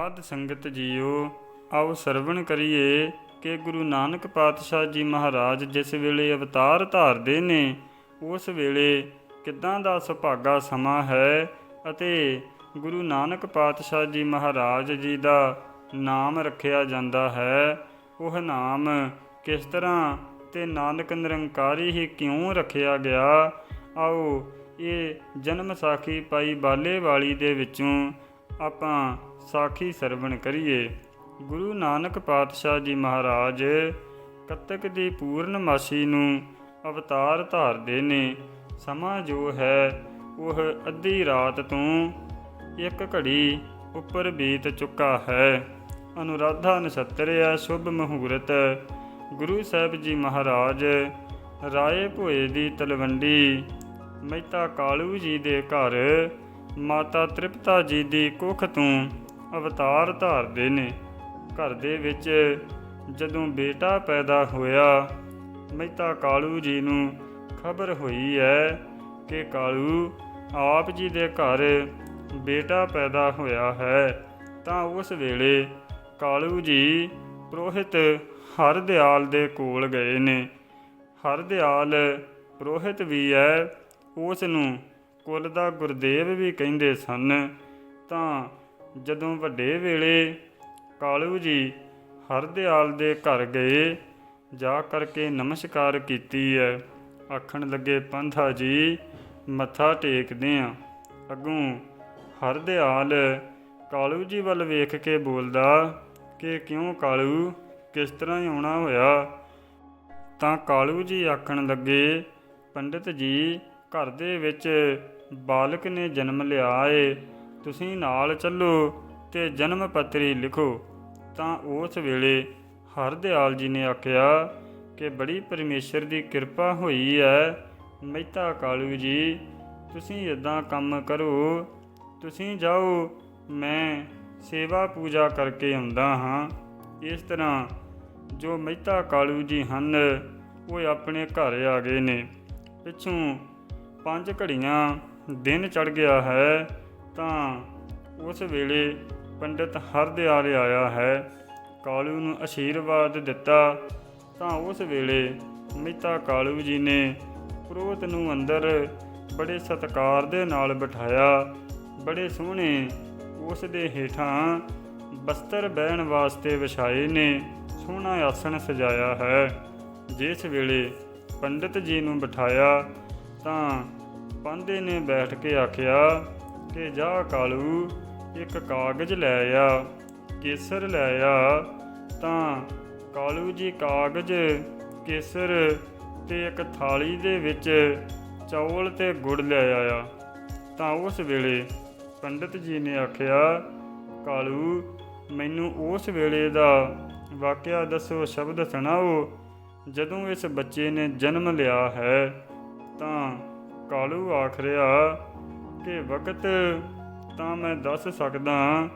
ਸਾਧ ਸੰਗਤ ਜੀਓ, ਆਓ ਸਰਵਣ ਕਰੀਏ ਕਿ ਗੁਰੂ ਨਾਨਕ ਪਾਤਸ਼ਾਹ ਜੀ ਮਹਾਰਾਜ ਜਿਸ ਵੇਲੇ ਅਵਤਾਰ ਧਾਰਦੇ ਨੇ, ਉਸ ਵੇਲੇ ਕਿੱਦਾਂ ਦਾ ਸੁਭਾਗਾ ਸਮਾਂ ਹੈ ਅਤੇ ਗੁਰੂ ਨਾਨਕ ਪਾਤਸ਼ਾਹ ਜੀ ਮਹਾਰਾਜ ਜੀ ਦਾ ਨਾਮ ਰੱਖਿਆ ਜਾਂਦਾ ਹੈ, ਉਹ ਨਾਮ ਕਿਸ ਤਰ੍ਹਾਂ ਤੇ ਨਾਨਕ ਨਿਰੰਕਾਰੀ ਹੀ ਕਿਉਂ ਰੱਖਿਆ ਗਿਆ? ਆਓ ਇਹ ਜਨਮ ਸਾਖੀ ਪਾਈ ਬਾਲੇ ਵਾਲੀ ਦੇ ਵਿੱਚੋਂ ਆਪਾਂ ਸਾਖੀ ਸਰਵਣ ਕਰੀਏ। ਗੁਰੂ ਨਾਨਕ ਪਾਤਸ਼ਾਹ ਜੀ ਮਹਾਰਾਜ ਕੱਤਕ ਦੀ ਪੂਰਨਮਾਸ਼ੀ ਨੂੰ ਅਵਤਾਰ ਧਾਰਦੇ ਨੇ। ਸਮਾਂ ਜੋ ਹੈ, ਉਹ ਅੱਧੀ ਰਾਤ ਤੋਂ ਇੱਕ ਘੜੀ ਉੱਪਰ ਬੀਤ ਚੁੱਕਾ ਹੈ। ਅਨੁਰਾਧਾ ਨਛੱਤਰ ਹੈ ਸ਼ੁਭ ਮਹੂਰਤ। ਗੁਰੂ ਸਾਹਿਬ ਜੀ ਮਹਾਰਾਜ ਰਾਏ ਭੋਏ ਦੀ ਤਲਵੰਡੀ, ਮਹਿਤਾ ਕਾਲੂ ਜੀ ਦੇ ਘਰ ਮਾਤਾ ਤ੍ਰਿਪਤਾ ਜੀ ਦੀ ਕੁੱਖ ਤੋਂ ਅਵਤਾਰ ਧਾਰਦੇ ਨੇ। ਘਰ ਦੇ ਵਿੱਚ ਜਦੋਂ ਬੇਟਾ ਪੈਦਾ ਹੋਇਆ, ਮਹਿਤਾ ਕਾਲੂ ਜੀ ਨੂੰ ਖਬਰ ਹੋਈ ਹੈ ਕਿ ਕਾਲੂ ਆਪ ਜੀ ਦੇ ਘਰ ਬੇਟਾ ਪੈਦਾ ਹੋਇਆ ਹੈ, ਤਾਂ ਉਸ ਵੇਲੇ ਕਾਲੂ ਜੀ ਪ੍ਰੋਹਿਤ ਹਰਦਿਆਲ ਦੇ ਕੋਲ ਗਏ ਨੇ। ਹਰਦਿਆਲ ਪ੍ਰੋਹਿਤ ਵੀ ਹੈ, ਉਸ ਨੂੰ ਕੁਲ ਦਾ ਗੁਰਦੇਵ ਵੀ ਕਹਿੰਦੇ ਸਨ, ਤਾਂ ਜਦੋਂ ਵੱਡੇ ਵੇਲੇ ਕਾਲੂ ਜੀ ਹਰਦਿਆਲ ਦੇ ਘਰ ਗਏ, ਜਾ ਕਰਕੇ ਨਮਸਕਾਰ ਕੀਤੀ ਹੈ ਆਖਣ ਲੱਗੇ, ਪੰਥਾ ਜੀ, ਮੱਥਾ ਟੇਕਦੇ ਆ। ਅੱਗੋਂ ਹਰਦਿਆਲ ਕਾਲੂ ਜੀ ਵੱਲ ਵੇਖ ਕੇ ਬੋਲਦਾ, ਕਿ ਕਿਉਂ ਕਾਲੂ, ਕਿਸ ਤਰ੍ਹਾਂ ਆਉਣਾ ਹੋਇਆ? ਤਾਂ ਕਾਲੂ ਜੀ ਆਖਣ ਲੱਗੇ, ਪੰਡਿਤ ਜੀ, ਘਰ ਦੇ ਵਿੱਚ ਬਾਲਕ ਨੇ ਜਨਮ ਲਿਆ ਏ। ਤੁਸੀਂ ਨਾਲ ਚੱਲੋ ਤੇ ਜਨਮ ਪੱਤਰੀ ਲਿਖੋ। ਤਾਂ ਉਸ ਵੇਲੇ ਹਰਦਿਆਲ ਜੀ ਨੇ ਆਖਿਆ ਕਿ ਬੜੀ ਪਰਮੇਸ਼ਰ ਦੀ ਕਿਰਪਾ ਹੋਈ ਹੈ ਮਹਿਤਾ ਕਾਲੂ ਜੀ, ਤੁਸੀਂ ਇਦਾਂ ਕੰਮ ਕਰੋ। ਤੁਸੀਂ ਜਾਓ, ਮੈਂ ਸੇਵਾ ਪੂਜਾ ਕਰਕੇ ਆਉਂਦਾ ਹਾਂ। ਇਸ ਤਰ੍ਹਾਂ ਜੋ ਮਹਿਤਾ ਕਾਲੂ ਜੀ ਹਨ, ਉਹ ਆਪਣੇ ਘਰ ਆ ਗਏ ਨੇ। ਪਿੱਛੋਂ ਪੰਜ ਘੜੀਆਂ ਦਿਨ ਚੜ ਗਿਆ ਹੈ, ਤਾਂ ਉਸ ਵੇਲੇ ਪੰਡਿਤ ਹਰਦਿਆਲ ਆਇਆ ਹੈ। ਕਾਲੂ ਨੂੰ ਅਸ਼ੀਰਵਾਦ ਦਿੱਤਾ, ਤਾਂ ਉਸ ਵੇਲੇ ਮਿਤਾ ਕਾਲੂ ਜੀ ਨੇ ਪੁਰੋਹਿਤ ਨੂੰ ਅੰਦਰ ਬੜੇ ਸਤਕਾਰ ਦੇ ਨਾਲ ਬਿਠਾਇਆ। ਬੜੇ ਸੋਹਣੇ ਉਸ ਦੇ ਹੇਠਾਂ ਬਸਤਰ ਬਹਿਣ ਵਾਸਤੇ ਵਿਛਾਏ ਨੇ, ਸੋਹਣਾ ਆਸਣ ਸਜਾਇਆ ਹੈ। ਜਿਸ ਵੇਲੇ ਪੰਡਿਤ ਜੀ ਨੂੰ ਬਿਠਾਇਆ, ਤਾਂ ਪਾਂਧੇ ਨੇ ਬੈਠ ਕੇ ਆਖਿਆ ਕਿ ਜਾ ਕਾਲੂ, ਇੱਕ ਕਾਗਜ਼ ਲੈ ਆ, ਕੇਸਰ ਲੈ ਆ। ਤਾਂ ਕਾਲੂ ਜੀ ਕਾਗਜ਼, ਕੇਸਰ ਤੇ ਇੱਕ ਥਾਲੀ ਦੇ ਵਿੱਚ ਚੌਲ ਤੇ ਗੁੜ ਲੈ ਆਇਆ। ਤਾਂ ਉਸ ਵੇਲੇ ਪੰਡਿਤ ਜੀ ਨੇ ਆਖਿਆ, ਕਾਲੂ, ਮੈਨੂੰ ਉਸ ਵੇਲੇ ਦਾ ਵਾਕਿਆ ਦੱਸੋ, ਸ਼ਬਦ ਸੁਣਾਓ, ਜਦੋਂ ਇਸ ਬੱਚੇ ਨੇ ਜਨਮ ਲਿਆ ਹੈ, ਤਾਂ ਕਾਲੂ ਆਖ ਰਿਹਾ ਕਿ ਵਕਤ ਤਾਂ ਮੈਂ ਦੱਸ ਸਕਦਾ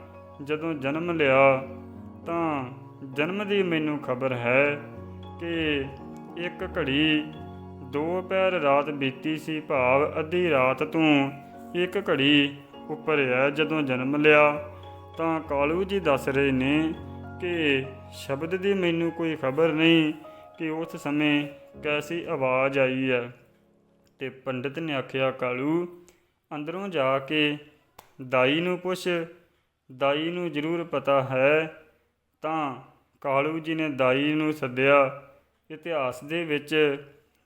ਜਦੋਂ ਜਨਮ ਲਿਆ, ਤਾਂ ਜਨਮ ਦੀ ਮੈਨੂੰ ਖਬਰ ਹੈ ਕਿ ਇੱਕ ਘੜੀ ਦੋ ਪੈਰ ਰਾਤ ਬੀਤੀ ਸੀ ਭਾਵ ਅੱਧੀ ਰਾਤ ਤੋਂ ਇੱਕ ਘੜੀ ਉੱਪਰ ਹੈ ਜਦੋਂ ਜਨਮ ਲਿਆ। ਤਾਂ ਕਾਲੂ ਜੀ ਦੱਸ ਰਹੇ ਨੇ ਕਿ ਸ਼ਬਦ ਦੀ ਮੈਨੂੰ ਕੋਈ ਖਬਰ ਨਹੀਂ ਕਿ ਉਸ ਸਮੇਂ ਕੈਸੀ ਆਵਾਜ਼ ਆਈ ਹੈ। ਤੇ ਪੰਡਿਤ ਨੇ ਆਖਿਆ, ਕਾਲੂ, ਅੰਦਰੋਂ ਜਾ ਕੇ ਦਾਈ ਨੂੰ ਪੁੱਛ। ਦਾਈ ਨੂੰ ਜ਼ਰੂਰ ਪਤਾ ਹੈ, ਤਾਂ ਕਾਲੂ ਜੀ ਨੇ ਦਾਈ ਨੂੰ ਸੱਦਿਆ। ਇਤਿਹਾਸ ਦੇ ਵਿੱਚ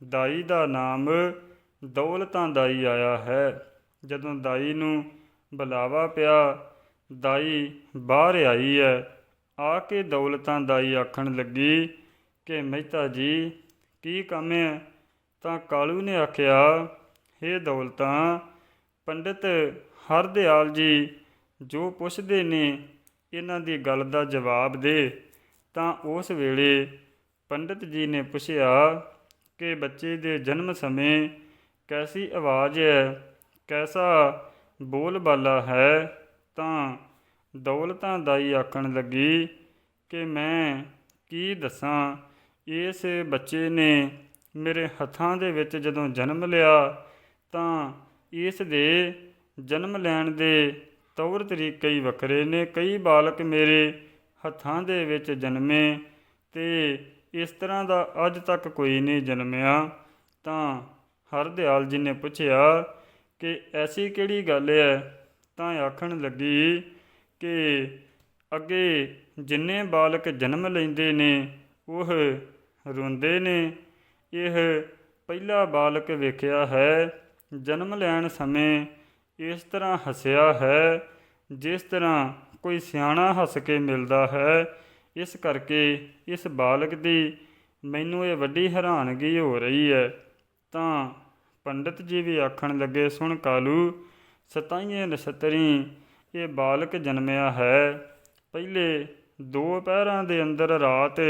ਦਾਈ ਦਾ ਨਾਮ ਦੌਲਤਾਂ ਦਾਈ ਆਇਆ ਹੈ। ਜਦੋਂ ਦਾਈ ਨੂੰ ਬੁਲਾਵਾ ਪਿਆ, ਦਾਈ ਬਾਹਰ ਆਈ ਹੈ। ਆ ਕੇ ਦੌਲਤਾਂ ਦਾਈ ਆਖਣ ਲੱਗੀ ਕਿ, ਮਹਿਤਾ ਜੀ, ਕੀ ਕੰਮ ਹੈ? ਤਾਂ ਕਾਲੂ ਨੇ ਆਖਿਆ हे ਦੌਲਤਾਂ, ਪੰਡਿਤ ਹਰਦਿਆਲ ਜੀ, ਜੋ ਪੁੱਛਦੇ ਨੇ ਇਹਨਾਂ ਦੀ ਗੱਲ ਦਾ ਜਵਾਬ ਦੇ, ਤਾਂ ਉਸ ਵੇਲੇ ਪੰਡਿਤ ਜੀ ਨੇ ਪੁੱਛਿਆ ਕਿ ਬੱਚੇ ਦੇ ਜਨਮ ਸਮੇਂ ਕੈਸੀ ਆਵਾਜ਼ ਹੈ, ਕੈਸਾ ਬੋਲਬਾਲਾ ਹੈ? ਤਾਂ ਦੌਲਤਾਂ ਦਾਈ ਆਖਣ ਲੱਗੀ ਕਿ ਮੈਂ ਕੀ ਦੱਸਾਂ, ਇਸ ਬੱਚੇ ਨੇ ਮੇਰੇ ਹੱਥਾਂ ਦੇ ਵਿੱਚ ਜਦੋਂ ਜਨਮ ਲਿਆ, ਤਾਂ ਇਸ ਦੇ ਜਨਮ ਲੈਣ ਦੇ ਤੌਰ ਤਰੀਕੇ ਹੀ ਵੱਖਰੇ ਨੇ। ਕਈ ਬਾਲਕ ਮੇਰੇ ਹੱਥਾਂ ਦੇ ਵਿੱਚ ਜਨਮੇ ਤੇ ਇਸ ਤਰ੍ਹਾਂ ਦਾ ਅੱਜ ਤੱਕ ਕੋਈ ਨਹੀਂ ਜਨਮਿਆ। ਤਾਂ ਹਰਦਿਆਲ ਜੀ ਨੇ ਪੁੱਛਿਆ ਕਿ ਐਸੀ ਕਿਹੜੀ ਗੱਲ ਹੈ ਤਾਂ ਆਖਣ ਲੱਗੀ ਕਿ ਅੱਗੇ ਜਿੰਨੇ ਬਾਲਕ ਜਨਮ ਲੈਂਦੇ ਨੇ, ਉਹ ਰੋਂਦੇ ਨੇ। ਇਹ ਪਹਿਲਾ ਬਾਲਕ ਵੇਖਿਆ ਹੈ, ਜਨਮ ਲੈਣ ਸਮੇਂ ਇਸ ਤਰ੍ਹਾਂ ਹੱਸਿਆ ਹੈ, ਜਿਸ ਤਰ੍ਹਾਂ ਕੋਈ ਸਿਆਣਾ ਹੱਸ ਕੇ ਮਿਲਦਾ ਹੈ। ਇਸ ਕਰਕੇ ਇਸ ਬਾਲਕ ਦੀ ਮੈਨੂੰ ਇਹ ਵੱਡੀ ਹੈਰਾਨਗੀ ਹੋ ਰਹੀ ਹੈ। ਤਾਂ ਪੰਡਿਤ ਜੀ ਵੀ ਆਖਣ ਲੱਗੇ, ਸੁਣ ਕਾਲੂ, ਸਤਾਈਏ ਨਛਤਰੀ, ਇਹ ਬਾਲਕ ਜਨਮਿਆ ਹੈ। ਪਹਿਲੇ ਦੋ ਪਹਿਰਾਂ ਦੇ ਅੰਦਰ ਰਾਤ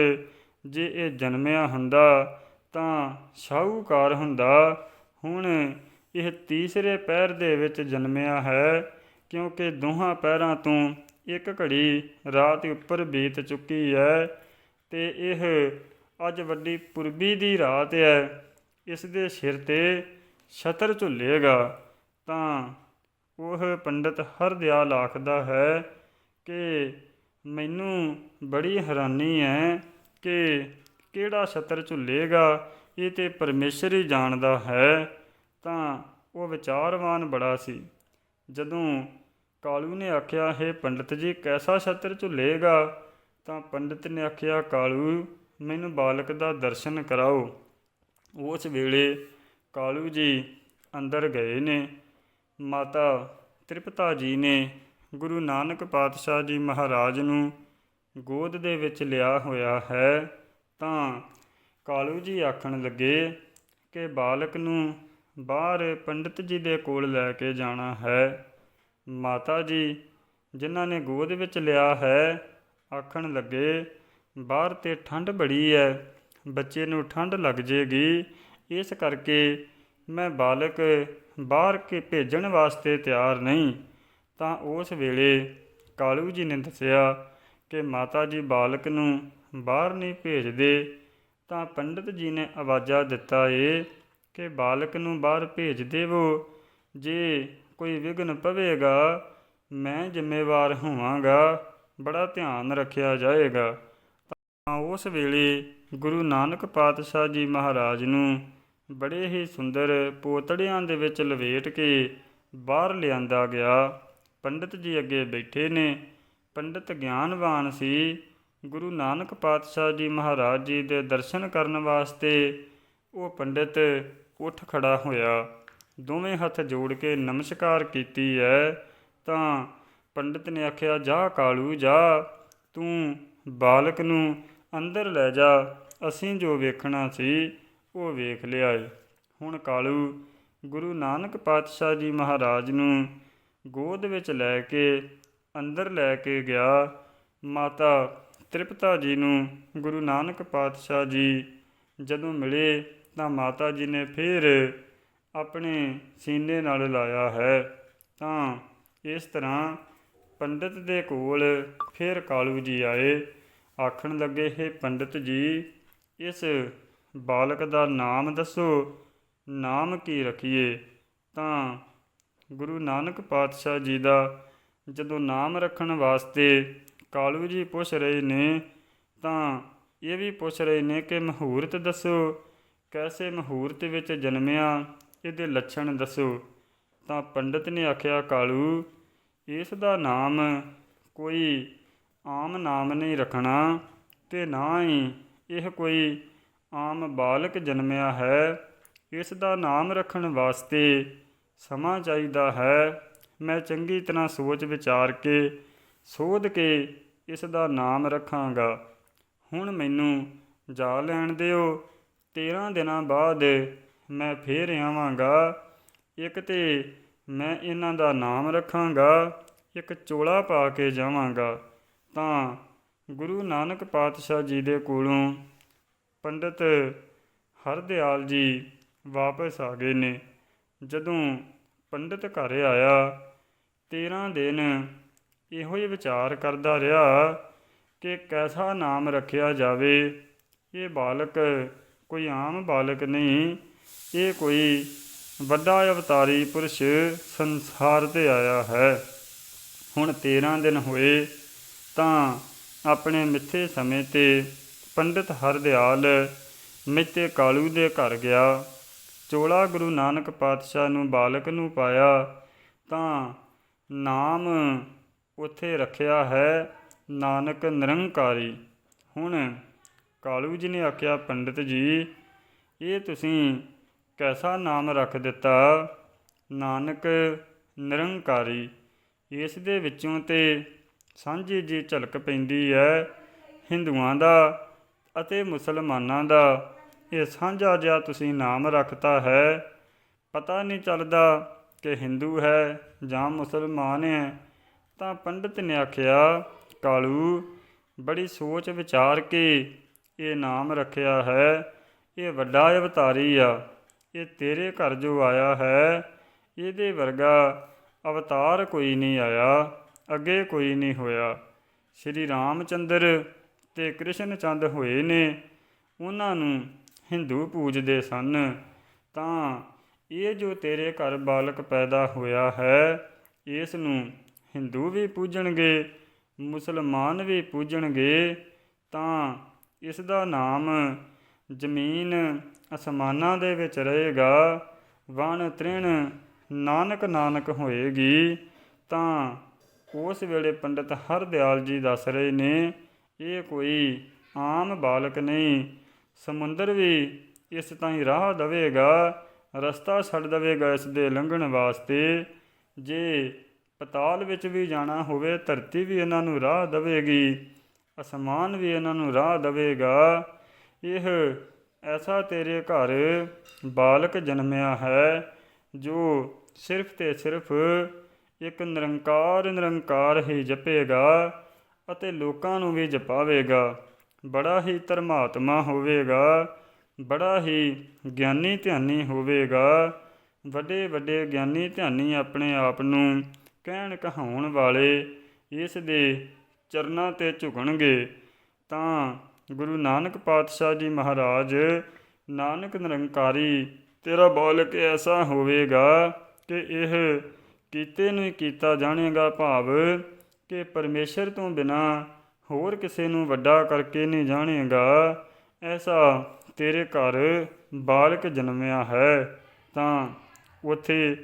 ਜੇ ਇਹ ਜਨਮਿਆ ਹੁੰਦਾ ਤਾਂ ਸ਼ਾਹੂਕਾਰ ਹੁੰਦਾ। ਹੁਣ ਇਹ ਤੀਸਰੇ ਪੈਰ ਦੇ ਵਿੱਚ ਜਨਮਿਆ ਹੈ, ਕਿਉਂਕਿ ਦੋਹਾਂ ਪੈਰਾਂ ਤੋਂ ਇੱਕ ਘੜੀ ਰਾਤ ਉੱਪਰ ਬੀਤ ਚੁੱਕੀ ਹੈ ਤੇ ਇਹ ਅੱਜ ਵੱਡੀ ਪੁਰਬੀ ਦੀ ਰਾਤ ਹੈ। ਇਸ ਦੇ ਸਿਰ ਤੇ ਛਤਰ ਝੁੱਲੇਗਾ, ਤਾਂ ਉਹ ਪੰਡਤ ਹਰਦਿਆਲ ਆਖਦਾ ਹੈ ਕਿ ਮੈਨੂੰ ਬੜੀ ਹੈਰਾਨੀ ਹੈ ਕਿ ਕਿਹੜਾ ਛਤਰ ਝੁੱਲੇਗਾ? ਇਹ ਤੇ ਪਰਮੇਸ਼ਰ ਹੀ ਜਾਣਦਾ ਹੈ। ਤਾਂ ਉਹ ਵਿਚਾਰਵਾਨ ਬੜਾ ਸੀ। ਜਦੋਂ ਕਾਲੂ ਨੇ ਆਖਿਆ, ਹੈ ਪੰਡਤ ਜੀ, ਕੈਸਾ ਛਤਰ ਝੁੱਲੇਗਾ? ਤਾਂ ਪੰਡਤ ਨੇ ਆਖਿਆ, ਕਾਲੂ, ਮੈਨੂੰ ਬਾਲਕ ਦਾ ਦਰਸ਼ਨ ਕਰਾਓ। ਉਸ ਵੇਲੇ ਕਾਲੂ ਜੀ ਅੰਦਰ ਗਏ ਨੇ। ਮਾਤਾ ਤ੍ਰਿਪਤਾ ਜੀ ਨੇ ਗੁਰੂ ਨਾਨਕ ਪਾਤਸ਼ਾਹ ਜੀ ਮਹਾਰਾਜ ਨੂੰ ਗੋਦ ਦੇ ਵਿੱਚ ਲਿਆ ਹੋਇਆ ਹੈ। ਤਾਂ ਕਾਲੂ ਜੀ ਆਖਣ ਲੱਗੇ ਕਿ ਬਾਲਕ ਨੂੰ ਬਾਹਰ ਪੰਡਿਤ ਜੀ ਦੇ ਕੋਲ ਲੈ ਕੇ ਜਾਣਾ ਹੈ। ਮਾਤਾ ਜੀ, ਜਿਨ੍ਹਾਂ ਨੇ ਗੋਦ ਵਿੱਚ ਲਿਆ ਹੈ, ਆਖਣ ਲੱਗੇ, ਬਾਹਰ ਤੇ ਠੰਡ ਬੜੀ ਹੈ ਬੱਚੇ ਨੂੰ ਠੰਡ ਲੱਗ ਜੇਗੀ। ਇਸ ਕਰਕੇ ਮੈਂ ਬਾਲਕ ਬਾਹਰ ਕੇ ਭੇਜਣ ਵਾਸਤੇ ਤਿਆਰ ਨਹੀਂ। ਤਾਂ ਉਸ ਵੇਲੇ ਕਾਲੂ ਜੀ ਨੇ ਦੱਸਿਆ ਕਿ ਮਾਤਾ ਜੀ ਬਾਲਕ ਨੂੰ ਬਾਹਰ ਨਹੀਂ ਭੇਜਦੇ, ਤਾਂ ਪੰਡਿਤ ਜੀ ਨੇ ਆਵਾਜ਼ਾ ਦਿੱਤਾ, ਏ, ਕਿ ਬਾਲਕ ਨੂੰ ਬਾਹਰ ਭੇਜ ਦੇਵੋ। ਜੇ ਕੋਈ ਵਿਘਨ ਪਵੇਗਾ, ਮੈਂ ਜ਼ਿੰਮੇਵਾਰ ਹੋਵਾਂਗਾ। ਬੜਾ ਧਿਆਨ ਰੱਖਿਆ ਜਾਏਗਾ। ਤਾਂ ਉਸ ਵੇਲੇ ਗੁਰੂ ਨਾਨਕ ਪਾਤਸ਼ਾਹ ਜੀ ਮਹਾਰਾਜ ਨੂੰ ਬੜੇ ਹੀ ਸੁੰਦਰ ਪੋਤੜਿਆਂ ਦੇ ਵਿੱਚ ਲਵੇਟ ਕੇ ਬਾਹਰ ਲਿਆਂਦਾ ਗਿਆ। ਪੰਡਿਤ ਜੀ ਅੱਗੇ ਬੈਠੇ ਨੇ। ਪੰਡਿਤ ਗਿਆਨਵਾਨ ਸੀ। ਗੁਰੂ ਨਾਨਕ ਪਾਤਸ਼ਾਹ ਜੀ ਮਹਾਰਾਜ ਜੀ ਦੇ ਦਰਸ਼ਨ ਕਰਨ ਵਾਸਤੇ ਉਹ ਪੰਡਿਤ ਉੱਠ ਖੜਾ ਹੋਇਆ। ਦੋਵੇਂ ਹੱਥ ਜੋੜ ਕੇ ਨਮਸਕਾਰ ਕੀਤੀ ਹੈ ਤਾਂ ਪੰਡਿਤ ਨੇ ਆਖਿਆ, ਜਾ ਕਾਲੂ, ਜਾ। ਤੂੰ ਬਾਲਕ ਨੂੰ ਅੰਦਰ ਲੈ ਜਾ। ਅਸੀਂ ਜੋ ਵੇਖਣਾ ਸੀ, ਉਹ ਵੇਖ ਲਿਆ ਏ। ਹੁਣ ਕਾਲੂ ਗੁਰੂ ਨਾਨਕ ਪਾਤਸ਼ਾਹ ਜੀ ਮਹਾਰਾਜ ਨੂੰ ਗੋਦ ਵਿੱਚ ਲੈ ਕੇ, ਅੰਦਰ ਲੈ ਕੇ ਗਿਆ। ਮਾਤਾ ਤ੍ਰਿਪਤਾ ਜੀ ਨੂੰ ਗੁਰੂ ਨਾਨਕ ਪਾਤਸ਼ਾਹ ਜੀ ਜਦੋਂ ਮਿਲੇ ਤਾਂ ਮਾਤਾ ਜੀ ਨੇ ਫਿਰ ਆਪਣੇ ਸੀਨੇ ਨਾਲ ਲਾਇਆ ਹੈ। ਤਾਂ ਇਸ ਤਰ੍ਹਾਂ ਪੰਡਿਤ ਦੇ ਕੋਲ ਫਿਰ ਕਾਲੂ ਜੀ ਆਏ। ਆਖਣ ਲੱਗੇ, ਹੈ ਪੰਡਿਤ ਜੀ, ਇਸ ਬਾਲਕ ਦਾ ਨਾਮ ਦੱਸੋ। ਨਾਮ ਕੀ ਰੱਖੀਏ? ਤਾਂ ਗੁਰੂ ਨਾਨਕ ਪਾਤਸ਼ਾਹ ਜੀ ਦਾ ਜਦੋਂ ਨਾਮ ਰੱਖਣ ਵਾਸਤੇ ਕਾਲੂ ਜੀ ਪੁੱਛ ਰਹੇ ਨੇ, ਤਾਂ ਇਹ ਵੀ ਪੁੱਛ ਰਹੇ ਨੇ ਕਿ ਮਹੂਰਤ ਦੱਸੋ, ਕੈਸੇ ਮਹੂਰਤ ਵਿੱਚ ਜਨਮਿਆ, ਇਹਦੇ ਲੱਛਣ ਦੱਸੋ। ਤਾਂ ਪੰਡਿਤ ਨੇ ਆਖਿਆ, ਕਾਲੂ, ਇਸ ਦਾ ਨਾਮ ਕੋਈ ਆਮ ਨਾਮ ਨਹੀਂ ਰੱਖਣਾ ਤੇ ਨਾ ਹੀ ਇਹ ਕੋਈ ਆਮ ਬਾਲਕ ਜਨਮਿਆ ਹੈ। ਇਸ ਦਾ ਨਾਮ ਰੱਖਣ ਵਾਸਤੇ ਸਮਾਂ ਚਾਹੀਦਾ ਹੈ। ਮੈਂ ਚੰਗੀ ਤਰ੍ਹਾਂ ਸੋਚ ਵਿਚਾਰ ਕੇ, ਸੋਧ ਕੇ ਇਸ ਦਾ ਨਾਮ ਰੱਖਾਂਗਾ। ਹੁਣ ਮੈਨੂੰ ਜਾ ਲੈਣ ਦਿਓ। 13 ਦਿਨਾਂ ਬਾਅਦ ਮੈਂ ਫੇਰ ਆਵਾਂਗਾ। ਇੱਕ ਤੇ ਮੈਂ ਇਹਨਾਂ ਦਾ ਨਾਮ ਰੱਖਾਂਗਾ। ਇੱਕ ਚੋਲਾ ਪਾ ਕੇ ਜਾਵਾਂਗਾ। ਤਾਂ ਗੁਰੂ ਨਾਨਕ ਪਾਤਸ਼ਾਹ ਜੀ ਦੇ ਕੋਲੋਂ ਪੰਡਿਤ ਹਰਦਿਆਲ ਜੀ ਵਾਪਸ ਆ ਗਏ ਨੇ। ਜਦੋਂ ਪੰਡਿਤ ਘਰ ਆਇਆ 13 ਦਿਨ ਇਹੋ ਹੀ ਵਿਚਾਰ ਕਰਦਾ ਰਿਹਾ ਕਿ ਕੈਸਾ ਨਾਮ ਰੱਖਿਆ ਜਾਵੇ। ਇਹ ਬਾਲਕ ਕੋਈ ਆਮ ਬਾਲਕ ਨਹੀਂ, ਇਹ ਕੋਈ ਵੱਡਾ ਅਵਤਾਰੀ ਪੁਰਸ਼ ਸੰਸਾਰ ਤੇ ਆਇਆ ਹੈ। ਹੁਣ 13 ਦਿਨ ਹੋਏ, ਤਾਂ ਆਪਣੇ ਮਿੱਥੇ ਸਮੇਂ ਤੇ ਪੰਡਿਤ ਹਰਦਿਆਲ ਮਿੱਤੇ ਕਾਲੂ ਦੇ ਘਰ ਗਿਆ। ਚੋਲਾ ਗੁਰੂ ਨਾਨਕ ਪਾਤਸ਼ਾਹ ਨੂੰ ਬਾਲਕ ਨੂੰ ਪਾਇਆ, ਤਾਂ ਨਾਮ ਉੱਥੇ ਰੱਖਿਆ ਹੈ ਨਾਨਕ ਨਿਰੰਕਾਰੀ। ਹੁਣ ਕਾਲੂ ਜੀ ਨੇ ਆਖਿਆ, ਪੰਡਿਤ ਜੀ, ਇਹ ਤੁਸੀਂ ਕੈਸਾ ਨਾਮ ਰੱਖ ਦਿੱਤਾ? ਨਾਨਕ ਨਿਰੰਕਾਰੀ, ਇਸ ਦੇ ਵਿੱਚੋਂ ਤੇ ਸਾਂਝੀ ਜੀ ਝਲਕ ਪੈਂਦੀ ਹੈ। ਹਿੰਦੂਆਂ ਦਾ ਅਤੇ ਮੁਸਲਮਾਨਾਂ ਦਾ ਇਹ ਸਾਂਝਾ ਜਿਹਾ ਤੁਸੀਂ ਨਾਮ ਰੱਖਤਾ ਹੈ। ਪਤਾ ਨਹੀਂ ਚੱਲਦਾ ਕਿ ਹਿੰਦੂ ਹੈ ਜਾਂ ਮੁਸਲਮਾਨ ਹੈ। ਤਾਂ ਪੰਡਿਤ ਨੇ ਆਖਿਆ, ਕਾਲੂ, ਬੜੀ ਸੋਚ ਵਿਚਾਰ ਕੇ ਇਹ ਨਾਮ ਰੱਖਿਆ ਹੈ, ਇਹ ਵੱਡਾ ਅਵਤਾਰੀ ਆ, ਇਹ ਤੇਰੇ ਘਰ ਜੋ ਆਇਆ ਹੈ, ਇਹਦੇ ਵਰਗਾ ਅਵਤਾਰ ਕੋਈ ਨਹੀਂ ਆਇਆ, ਅੱਗੇ ਕੋਈ ਨਹੀਂ ਹੋਇਆ। ਸ਼੍ਰੀ ਰਾਮਚੰਦਰ ਤੇ ਕ੍ਰਿਸ਼ਨ ਚੰਦ ਹੋਏ ਨੇ, ਉਹਨਾਂ ਨੂੰ ਹਿੰਦੂ ਪੂਜਦੇ ਸਨ। ਤਾਂ ਇਹ ਜੋ ਤੇਰੇ ਘਰ ਬਾਲਕ ਪੈਦਾ ਹੋਇਆ ਹੈ, ਇਸ ਨੂੰ ਹਿੰਦੂ ਵੀ ਪੂਜਣਗੇ, ਮੁਸਲਮਾਨ ਵੀ ਪੂਜਣਗੇ, ਤਾਂ ਇਸ ਦਾ ਨਾਮ ਜ਼ਮੀਨ ਅਸਮਾਨਾਂ ਦੇ ਵਿੱਚ ਰਹੇਗਾ, ਵਣ ਤ੍ਰਿਣ ਨਾਨਕ ਨਾਨਕ ਹੋਏਗੀ, ਤਾਂ ਉਸ ਵੇਲੇ ਪੰਡਿਤ ਹਰਦਿਆਲ ਜੀ ਦੱਸ ਰਹੇ ਨੇ, ਇਹ ਕੋਈ ਆਮ ਬਾਲਕ ਨਹੀਂ, ਸਮੁੰਦਰ ਵੀ ਇਸ ਤਾਈਂ ਰਾਹ ਦਵੇਗਾ, ਰਸਤਾ ਛੱਡ ਦਵੇਗਾ ਇਸ ਦੇ ਲੰਘਣ ਵਾਸਤੇ, ਜੇ ਪਤਾਲ ਵਿੱਚ ਵੀ ਜਾਣਾ ਹੋਵੇ, ਧਰਤੀ ਵੀ ਇਹਨਾਂ ਨੂੰ ਰਾਹ ਦੇਵੇਗੀ, ਅਸਮਾਨ ਵੀ ਇਹਨਾਂ ਨੂੰ ਰਾਹ ਦੇਵੇਗਾ। ਇਹ ਐਸਾ ਤੇਰੇ ਘਰ ਬਾਲਕ ਜਨਮਿਆ ਹੈ, ਜੋ ਸਿਰਫ ਤੇ ਸਿਰਫ ਇੱਕ ਨਿਰੰਕਾਰ ਨਿਰੰਕਾਰ ਹੀ ਜਪੇਗਾ ਅਤੇ ਲੋਕਾਂ ਨੂੰ ਵੀ ਜਪਾਵੇਗਾ। ਬੜਾ ਹੀ ਧਰਮਾਤਮਾ ਹੋਵੇਗਾ, ਬੜਾ ਹੀ ਗਿਆਨੀ ਧਿਆਨੀ ਹੋਵੇਗਾ। ਵੱਡੇ ਵੱਡੇ ਗਿਆਨੀ ਧਿਆਨੀ ਆਪਣੇ ਆਪ ਨੂੰ ਕਹਿਣ ਕਹਾਉਣ ਵਾਲੇ ਇਸ ਦੇ ਚਰਨਾਂ ਤੇ ਝੁਕਣਗੇ, ਤਾਂ ਗੁਰੂ ਨਾਨਕ ਪਾਤਸ਼ਾਹ ਜੀ ਮਹਾਰਾਜ, ਨਾਨਕ ਨਿਰੰਕਾਰੀ, ਤੇਰਾ ਬਾਲਕ ਐਸਾ ਹੋਵੇਗਾ ਕਿ ਇਹ ਕੀਤੇ ਨੂੰ ਕੀਤਾ ਜਾਣੇਗਾ ਭਾਵ ਕਿ ਪਰਮੇਸ਼ਰ ਤੋਂ ਬਿਨਾ ਹੋਰ ਕਿਸੇ ਨੂੰ ਵੱਡਾ ਕਰਕੇ ਨਹੀਂ ਜਾਣੇਗਾ। ਐਸਾ ਤੇਰੇ ਘਰ ਬਾਲਕ ਜਨਮਿਆ ਹੈ, ਤਾਂ ਉਥੇ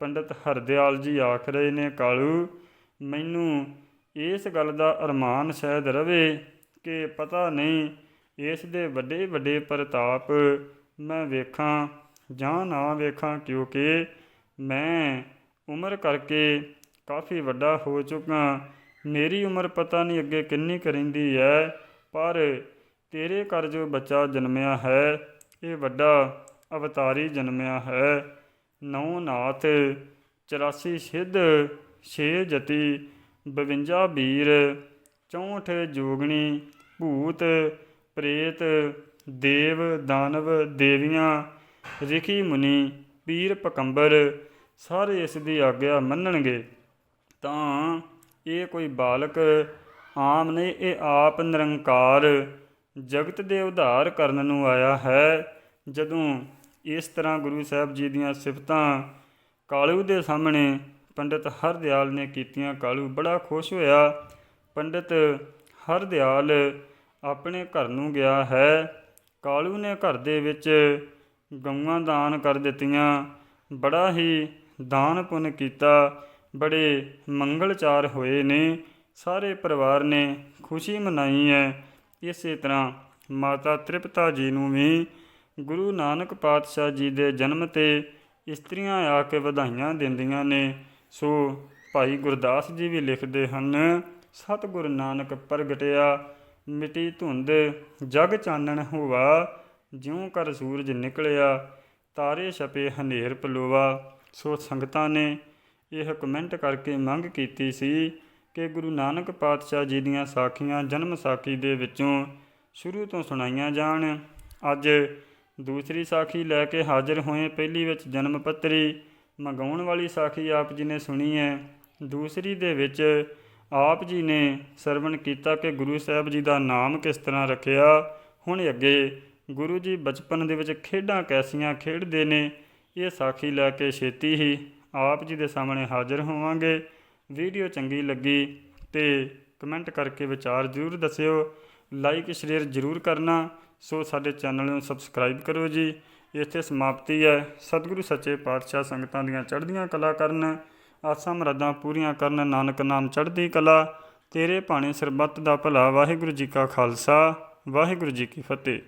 ਪੰਡਿਤ ਹਰਦਿਆਲ ਜੀ ਆਖ ਰਹੇ ਨੇ, ਕਾਲੂ, ਮੈਨੂੰ ਇਸ ਗੱਲ ਦਾ ਅਰਮਾਨ ਸ਼ਾਇਦ ਰਵੇ ਕਿ ਪਤਾ ਨਹੀਂ, ਇਸ ਦੇ ਵੱਡੇ ਵੱਡੇ ਪ੍ਰਤਾਪ ਮੈਂ ਵੇਖਾਂ ਜਾਂ ਨਾ ਵੇਖਾਂ, ਕਿਉਂਕਿ ਮੈਂ ਉਮਰ ਕਰਕੇ ਕਾਫੀ ਵੱਡਾ ਹੋ ਚੁੱਕਾ। ਮੇਰੀ ਉਮਰ ਪਤਾ ਨਹੀਂ ਅੱਗੇ ਕਿੰਨੀ ਕਰਿੰਦੀ ਹੈ, ਪਰ ਤੇਰੇ ਘਰ ਜੋ ਬੱਚਾ ਜਨਮਿਆ ਹੈ, ਇਹ ਵੱਡਾ ਅਵਤਾਰੀ ਜਨਮਿਆ ਹੈ। ਨੌ ਨਾਥ 84 ਸਿੱਧ 6 ਜਤੀ 52 ਵੀਰ 64 ਜੋਗਣੀ, ਭੂਤ, ਪ੍ਰੇਤ, ਦੇਵ, ਦਾਨਵ, ਦੇਵੀਆਂ, ਰਿਖੀ ਮੁਨੀ, ਪੀਰ ਪਕੰਬਰ, ਸਾਰੇ ਇਸ ਦੀ ਆਗਿਆ ਮੰਨਣਗੇ। ਤਾਂ ਇਹ ਕੋਈ ਬਾਲਕ ਆਮ ਨੇ, ਇਹ ਆਪ ਨਿਰੰਕਾਰ ਜਗਤ ਦੇ ਉਧਾਰ ਕਰਨ ਨੂੰ ਆਇਆ ਹੈ, ਜਦੋਂ ਇਸ ਤਰ੍ਹਾਂ ਗੁਰੂ ਸਾਹਿਬ ਜੀ ਦੀਆਂ ਸਿਫਤਾਂ ਕਾਲੂ ਦੇ ਸਾਹਮਣੇ ਪੰਡਿਤ ਹਰਦਿਆਲ ਨੇ ਕੀਤੀਆਂ। ਕਾਲੂ ਬੜਾ ਖੁਸ਼ ਹੋਇਆ। ਪੰਡਿਤ ਹਰਦਿਆਲ ਆਪਣੇ ਘਰ ਨੂੰ ਗਿਆ ਹੈ। ਕਾਲੂ ਨੇ ਘਰ ਦੇ ਵਿੱਚ ਗਊਆਂ ਦਾਨ ਕਰ ਦਿੱਤੀਆਂ। ਬੜਾ ਹੀ ਦਾਨ ਪੁੰਨ ਕੀਤਾ। ਬੜੇ ਮੰਗਲਚਾਰ ਹੋਏ ਨੇ। ਸਾਰੇ ਪਰਿਵਾਰ ਨੇ ਖੁਸ਼ੀ ਮਨਾਈ ਹੈ। ਇਸੇ ਤਰ੍ਹਾਂ ਮਾਤਾ ਤ੍ਰਿਪਤਾ ਜੀ ਨੂੰ ਵੀ ਗੁਰੂ ਨਾਨਕ ਪਾਤਸ਼ਾਹ ਜੀ ਦੇ ਜਨਮ ਤੇ ਇਸਤਰੀਆਂ ਆ ਕੇ ਵਧਾਈਆਂ ਦਿੰਦੀਆਂ ਨੇ। ਸੋ ਭਾਈ ਗੁਰਦਾਸ ਜੀ ਵੀ ਲਿਖਦੇ ਹਨ, ਸਤਿਗੁਰ ਨਾਨਕ ਪ੍ਰਗਟਿਆ, ਮਿਟੀ ਧੁੰਦ ਜਗ ਚਾਨਣ ਹੋਵਾ ਜਿਉਂ ਕਰ ਸੂਰਜ ਨਿਕਲਿਆ, ਤਾਰੇ ਛਪੇ ਹਨੇਰ ਪਲੋਵਾ ਸੋ ਸੰਗਤਾਂ ਨੇ ਇਹ ਕਮੈਂਟ ਕਰਕੇ ਮੰਗ ਕੀਤੀ ਸੀ ਕਿ ਗੁਰੂ ਨਾਨਕ ਪਾਤਸ਼ਾਹ ਜੀ ਦੀਆਂ ਸਾਖੀਆਂ ਜਨਮ ਸਾਖੀ ਦੇ ਵਿੱਚੋਂ ਸ਼ੁਰੂ ਤੋਂ ਸੁਣਾਈਆਂ ਜਾਣ। ਅੱਜ ਦੂਸਰੀ ਸਾਖੀ ਲੈ ਕੇ ਹਾਜ਼ਰ ਹੋਏ ਪਹਿਲੀ ਵਿੱਚ ਜਨਮ ਪੱਤਰੀ ਮੰਗਾਉਣ ਵਾਲੀ ਸਾਖੀ ਆਪ ਜੀ ਨੇ ਸੁਣੀ ਹੈ। ਦੂਸਰੀ ਦੇ ਵਿੱਚ ਆਪ ਜੀ ਨੇ ਸਰਵਣ ਕੀਤਾ ਕਿ ਗੁਰੂ ਸਾਹਿਬ ਜੀ ਦਾ ਨਾਮ ਕਿਸ ਤਰ੍ਹਾਂ ਰੱਖਿਆ। ਹੁਣ ਅੱਗੇ ਗੁਰੂ ਜੀ ਬਚਪਨ ਦੇ ਵਿੱਚ ਖੇਡਾਂ ਕੈਸੀਆਂ ਖੇਡਦੇ ਨੇ। ਇਹ ਸਾਖੀ ਲੈ ਕੇ ਛੇਤੀ ਹੀ ਆਪ ਜੀ ਦੇ ਸਾਹਮਣੇ ਹਾਜ਼ਰ ਹੋਵਾਂਗੇ। ਵੀਡੀਓ ਚੰਗੀ ਲੱਗੀ ਤੇ ਕਮੈਂਟ ਕਰਕੇ ਵਿਚਾਰ ਜ਼ਰੂਰ ਦੱਸਿਓ। ਲਾਈਕ, ਸ਼ੇਅਰ ਜ਼ਰੂਰ ਕਰਨਾ। ਸੋ ਸਾਡੇ ਚੈਨਲ ਨੂੰ ਸਬਸਕ੍ਰਾਈਬ ਕਰੋ ਜੀ। ਇੱਥੇ ਸਮਾਪਤੀ ਹੈ। ਸਤਿਗੁਰੂ ਸੱਚੇ ਪਾਤਸ਼ਾਹ ਸੰਗਤਾਂ ਦੀਆਂ ਚੜ੍ਹਦੀਆਂ ਕਲਾ ਕਰਨ। ਆਸਾਂ ਮਰਾਦਾਂ ਪੂਰੀਆਂ ਕਰਨ। ਨਾਨਕ ਨਾਮ ਚੜ੍ਹਦੀ ਕਲਾ। ਤੇਰੇ ਭਾਣੇ ਸਰਬੱਤ ਦਾ ਭਲਾ। ਵਾਹਿਗੁਰੂ ਜੀ ਕਾ ਖਾਲਸਾ। ਵਾਹਿਗੁਰੂ ਜੀ ਕੀ ਫਤਿਹ।